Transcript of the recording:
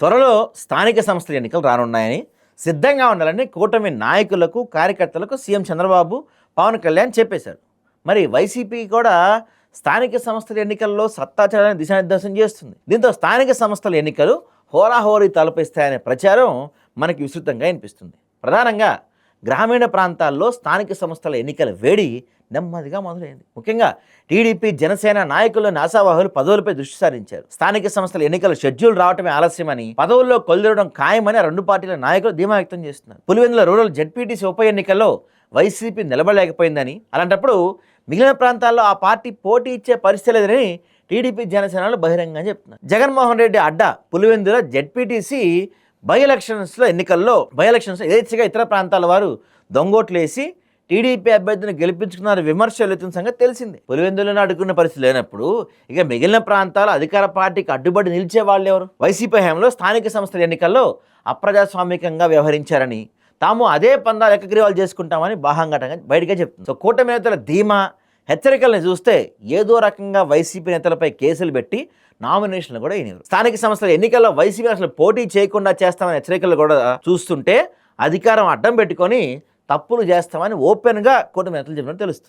త్వరలో స్థానిక సంస్థల ఎన్నికలు రానున్నాయని సిద్ధంగా ఉండాలని కూటమి నాయకులకు కార్యకర్తలకు సీఎం చంద్రబాబు పవన్ కళ్యాణ్ చెప్పేశారు. మరి వైసీపీ కూడా స్థానిక సంస్థల ఎన్నికల్లో సత్తాచారాన్ని దిశానిర్దేశం చేస్తుంది. దీంతో స్థానిక సంస్థల ఎన్నికలు హోరాహోరీ తలపిస్తాయనే ప్రచారం మనకి విస్తృతంగా వినిపిస్తుంది. ప్రధానంగా గ్రామీణ ప్రాంతాల్లో స్థానిక సంస్థల ఎన్నికల వేడి నెమ్మదిగా మొదలైంది. ముఖ్యంగా టీడీపీ జనసేన నాయకుల్లోని ఆశావాహులు పదవులపై దృష్టి సారించారు. స్థానిక సంస్థల ఎన్నికల షెడ్యూల్ రావటమే ఆలస్యమని పదవుల్లో కొలుదిరవడం ఖాయమని రెండు పార్టీల నాయకులు ధీమా వ్యక్తం చేస్తున్నారు. పులివెందుల రూరల్ జడ్పీటీసీ ఉప ఎన్నికల్లో వైసీపీ నిలబడలేకపోయిందని అలాంటప్పుడు మిగిలిన ప్రాంతాల్లో ఆ పార్టీ పోటీ ఇచ్చే పరిస్థితి లేదని టీడీపీ జనసేనలు బహిరంగంగా చెప్తున్నారు. జగన్మోహన్ రెడ్డి అడ్డా పులివెందుల జెడ్పీటీసీ బై ఎలక్షన్స్లో ఎన్నికల్లో బై ఎలక్షన్స్ యథేచ్ఛగా ఇతర ప్రాంతాల వారు దొంగోట్లేసి టీడీపీ అభ్యర్థిని గెలిపించుకున్నారు విమర్శలు ఎత్తున్న సంగతి తెలిసింది. పులివెందులను అడుగున్న పరిస్థితి లేనప్పుడు ఇక మిగిలిన ప్రాంతాల అధికార పార్టీకి అడ్డుబడి నిలిచే వాళ్ళు ఎవరు? వైసీపీ హయాంలో స్థానిక సంస్థల ఎన్నికల్లో అప్రజాస్వామికంగా వ్యవహరించారని. తాము అదే పందాలు ఎక్కగ్రీవాలు చేసుకుంటామని బాహంగటంగా బయటగా చెప్తుంది. సో కూటమి నేతల ధీమా హెచ్చరికలను చూస్తే ఏదో రకంగా వైసీపీ నేతలపై కేసులు పెట్టి నామినేషన్లు కూడా అయినారు స్థానిక సంస్థల ఎన్నికల్లో వైసీపీ అసలు పోటీ చేయకుండా చేస్తామని హెచ్చరికలు కూడా చూస్తుంటే అధికారం అడ్డం పెట్టుకొని తప్పులు చేస్తామని ఓపెన్గా కూటమి నేతలు చెప్పినట్టు తెలుస్తుంది.